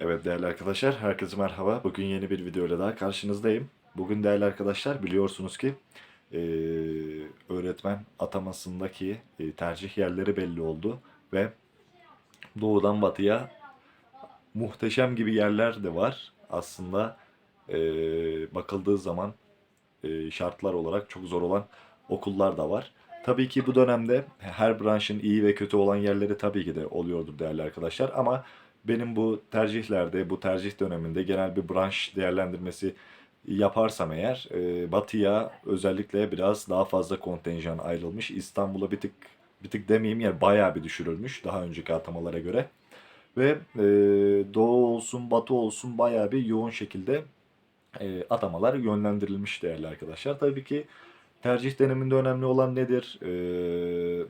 Evet değerli arkadaşlar, herkese merhaba. Bugün yeni bir video ile daha karşınızdayım. Bugün değerli arkadaşlar biliyorsunuz ki eee, öğretmen atamasındaki e, tercih yerleri belli oldu ve doğudan batıya muhteşem gibi yerler de var. Aslında eee, bakıldığı zaman e, şartlar olarak çok zor olan okullar da var. Tabii ki bu dönemde her branşın iyi ve kötü olan yerleri tabii ki de oluyordur değerli arkadaşlar. Ama benim bu tercihlerde, bu tercih döneminde genel bir branş değerlendirmesi yaparsam eğer e, batıya özellikle biraz daha fazla kontenjan ayrılmış. İstanbul'a bir tık bir tık demeyeyim yani bayağı bir düşürülmüş daha önceki atamalara göre. Ve e, doğu olsun batı olsun bayağı bir yoğun şekilde e, atamalar yönlendirilmiş değerli arkadaşlar. Tabii ki tercih döneminde önemli olan nedir? E,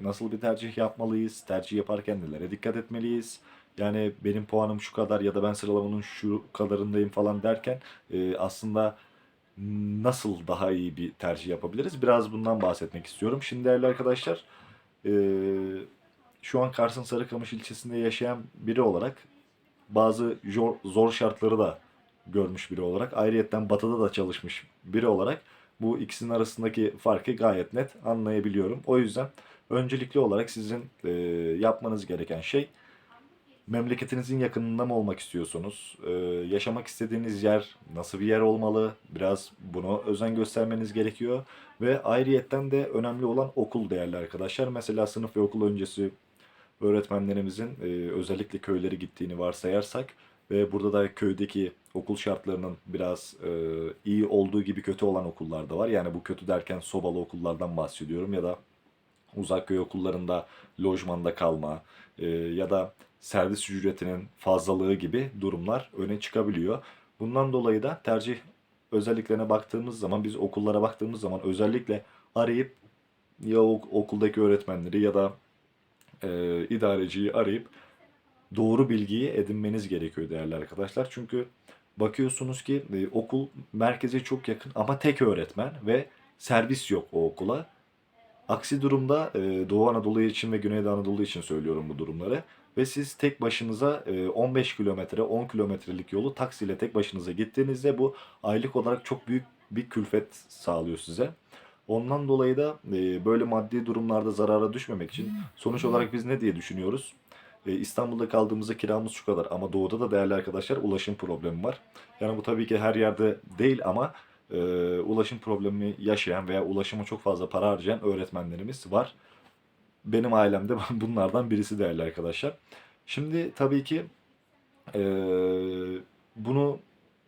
nasıl bir tercih yapmalıyız? Tercih yaparken nelere dikkat etmeliyiz? Yani benim puanım şu kadar ya da ben sıralamanın şu kadarındayım falan derken e, aslında nasıl daha iyi bir tercih yapabiliriz? Biraz bundan bahsetmek istiyorum. Şimdi değerli arkadaşlar e, şu an Kars'ın Sarıkamış ilçesinde yaşayan biri olarak bazı zor, zor şartları da görmüş biri olarak ayrıyetten batıda da çalışmış biri olarak bu ikisinin arasındaki farkı gayet net anlayabiliyorum. O yüzden öncelikli olarak sizin e, yapmanız gereken şey memleketinizin yakınında mı olmak istiyorsunuz? E, yaşamak istediğiniz yer nasıl bir yer olmalı? Biraz bunu özen göstermeniz gerekiyor. Ve ayrıyetten de önemli olan okul değerli arkadaşlar. Mesela sınıf ve okul öncesi öğretmenlerimizin e, özellikle köyleri gittiğini varsayarsak ve burada da köydeki okul şartlarının biraz e, iyi olduğu gibi kötü olan okullar da var. Yani bu kötü derken sobalı okullardan bahsediyorum ya da uzak köy okullarında lojmanda kalma e, ya da servis ücretinin fazlalığı gibi durumlar öne çıkabiliyor. Bundan dolayı da tercih özelliklerine baktığımız zaman biz okullara baktığımız zaman özellikle arayıp ya ok- okuldaki öğretmenleri ya da e, idareciyi arayıp doğru bilgiyi edinmeniz gerekiyor değerli arkadaşlar. Çünkü bakıyorsunuz ki e, okul merkeze çok yakın ama tek öğretmen ve servis yok o okula. Aksi durumda e, Doğu Anadolu için ve Güneydoğu Anadolu için söylüyorum bu durumları. Ve siz tek başınıza e, 15 kilometre, 10 kilometrelik yolu taksiyle tek başınıza gittiğinizde bu aylık olarak çok büyük bir külfet sağlıyor size. Ondan dolayı da e, böyle maddi durumlarda zarara düşmemek için sonuç olarak biz ne diye düşünüyoruz? E, İstanbul'da kaldığımızda kiramız şu kadar ama doğuda da değerli arkadaşlar ulaşım problemi var. Yani bu tabii ki her yerde değil ama e, ulaşım problemi yaşayan veya ulaşıma çok fazla para harcayan öğretmenlerimiz var. Benim ailemde bunlardan birisi değerli arkadaşlar. Şimdi tabii ki e, bunu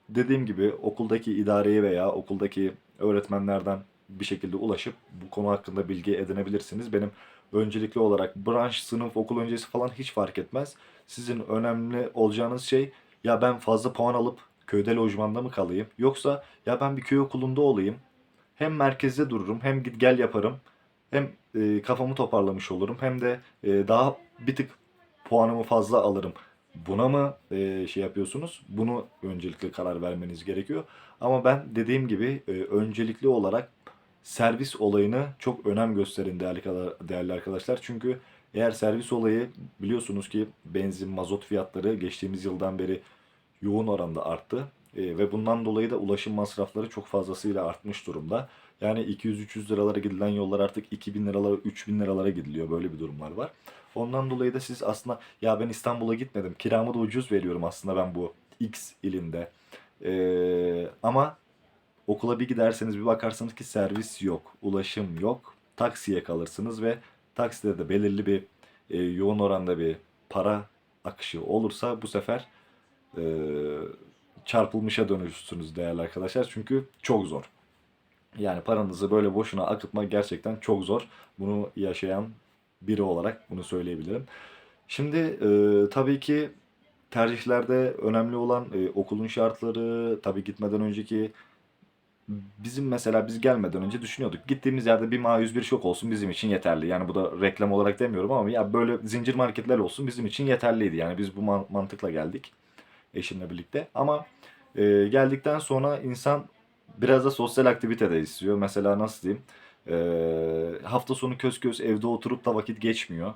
dediğim gibi okuldaki idareye veya okuldaki öğretmenlerden bir şekilde ulaşıp bu konu hakkında bilgi edinebilirsiniz. Benim öncelikli olarak branş, sınıf, okul öncesi falan hiç fark etmez. Sizin önemli olacağınız şey ya ben fazla puan alıp köyde lojmanda mı kalayım? Yoksa ya ben bir köy okulunda olayım. Hem merkezde dururum hem git gel yaparım. Hem e, kafamı toparlamış olurum hem de e, daha bir tık puanımı fazla alırım. Buna mı e, şey yapıyorsunuz? Bunu öncelikle karar vermeniz gerekiyor. Ama ben dediğim gibi e, öncelikli olarak servis olayını çok önem gösterin değerli, değerli arkadaşlar. Çünkü eğer servis olayı biliyorsunuz ki benzin, mazot fiyatları geçtiğimiz yıldan beri yoğun oranda arttı. E, ve bundan dolayı da ulaşım masrafları çok fazlasıyla artmış durumda. Yani 200-300 liralara gidilen yollar artık 2000 liralara, 3000 liralara gidiliyor. Böyle bir durumlar var. Ondan dolayı da siz aslında ya ben İstanbul'a gitmedim. Kiramı da ucuz veriyorum aslında ben bu X ilinde. E, ama Okula bir giderseniz bir bakarsınız ki servis yok, ulaşım yok. Taksiye kalırsınız ve takside de belirli bir e, yoğun oranda bir para akışı olursa bu sefer e, çarpılmışa dönüşürsünüz değerli arkadaşlar. Çünkü çok zor. Yani paranızı böyle boşuna akıtmak gerçekten çok zor. Bunu yaşayan biri olarak bunu söyleyebilirim. Şimdi e, tabii ki tercihlerde önemli olan e, okulun şartları, tabii gitmeden önceki bizim mesela biz gelmeden önce düşünüyorduk. Gittiğimiz yerde bir A101 bir şok olsun bizim için yeterli. Yani bu da reklam olarak demiyorum ama ya böyle zincir marketler olsun bizim için yeterliydi. Yani biz bu man- mantıkla geldik eşimle birlikte. Ama e, geldikten sonra insan biraz da sosyal aktivite de istiyor. Mesela nasıl diyeyim? E, hafta sonu köz köz evde oturup da vakit geçmiyor.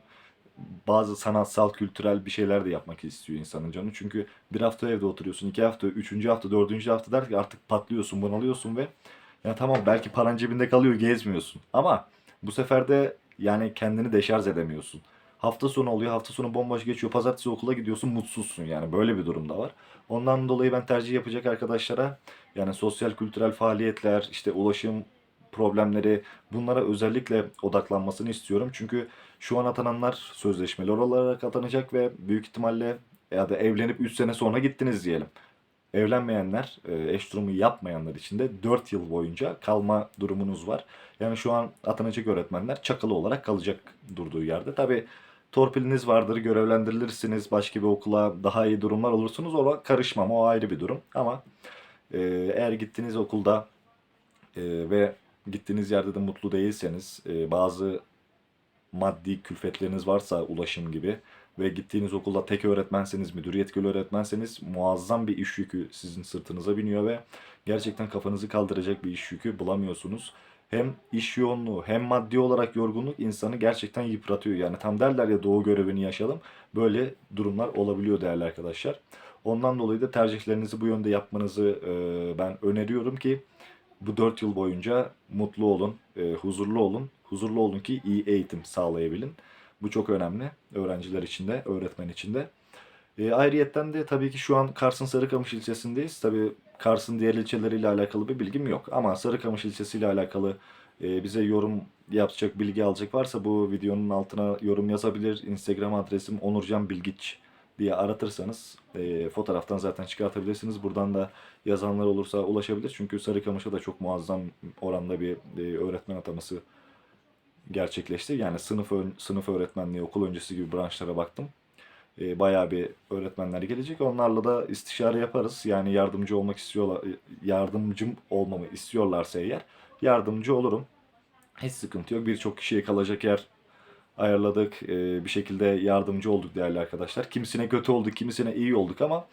bazı sanatsal, kültürel bir şeyler de yapmak istiyor insanın canı. Çünkü bir hafta evde oturuyorsun, iki hafta, üçüncü hafta, dördüncü hafta der ki artık patlıyorsun, bunalıyorsun ve ya tamam belki paran cebinde kalıyor, gezmiyorsun. Ama bu sefer de yani kendini deşarj edemiyorsun. Hafta sonu oluyor, hafta sonu bomboş geçiyor, pazartesi okula gidiyorsun, mutsuzsun yani böyle bir durum da var. Ondan dolayı ben tercih yapacak arkadaşlara yani sosyal kültürel faaliyetler, işte ulaşım problemleri bunlara özellikle odaklanmasını istiyorum. Çünkü şu an atananlar sözleşmeli olarak atanacak ve büyük ihtimalle ya da evlenip 3 sene sonra gittiniz diyelim. Evlenmeyenler, e, eş durumu yapmayanlar için de 4 yıl boyunca kalma durumunuz var. Yani şu an atanacak öğretmenler çakılı olarak kalacak durduğu yerde. Tabi torpiliniz vardır, görevlendirilirsiniz, başka bir okula daha iyi durumlar olursunuz. Ona karışmam, o ayrı bir durum. Ama e, eğer gittiğiniz okulda e, ve gittiğiniz yerde de mutlu değilseniz, e, bazı maddi külfetleriniz varsa ulaşım gibi ve gittiğiniz okulda tek öğretmenseniz, müdür yetkili öğretmenseniz muazzam bir iş yükü sizin sırtınıza biniyor ve gerçekten kafanızı kaldıracak bir iş yükü bulamıyorsunuz. Hem iş yoğunluğu hem maddi olarak yorgunluk insanı gerçekten yıpratıyor. Yani tam derler ya doğu görevini yaşayalım. Böyle durumlar olabiliyor değerli arkadaşlar. Ondan dolayı da tercihlerinizi bu yönde yapmanızı e, ben öneriyorum ki bu 4 yıl boyunca mutlu olun, e, huzurlu olun. Huzurlu olun ki iyi eğitim sağlayabilin. Bu çok önemli öğrenciler için de, öğretmen için de. E, ayrıyetten de tabii ki şu an Kars'ın Sarıkamış ilçesindeyiz. Tabii Kars'ın diğer ilçeleriyle alakalı bir bilgim yok. Ama Sarıkamış ilçesiyle alakalı e, bize yorum yapacak, bilgi alacak varsa bu videonun altına yorum yazabilir. Instagram adresim Onurcan Bilgiç diye aratırsanız e, fotoğraftan zaten çıkartabilirsiniz. Buradan da yazanlar olursa ulaşabilir. Çünkü Sarıkamış'a da çok muazzam oranda bir e, öğretmen ataması gerçekleşti. Yani sınıf sınıf öğretmenliği, okul öncesi gibi branşlara baktım. E, bayağı bir öğretmenler gelecek. Onlarla da istişare yaparız. Yani yardımcı olmak istiyorlar, yardımcım olmamı istiyorlarsa eğer yardımcı olurum. Hiç sıkıntı yok. Birçok kişiye kalacak yer ayarladık. E, bir şekilde yardımcı olduk değerli arkadaşlar. Kimisine kötü olduk, kimisine iyi olduk ama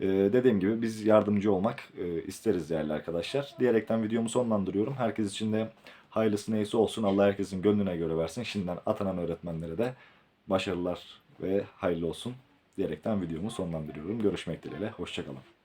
e, dediğim gibi biz yardımcı olmak e, isteriz değerli arkadaşlar. Diyerekten videomu sonlandırıyorum. Herkes için de hayırlısı neyse olsun. Allah herkesin gönlüne göre versin. Şimdiden atanan öğretmenlere de başarılar ve hayırlı olsun diyerekten videomu sonlandırıyorum. Görüşmek dileğiyle. Hoşçakalın.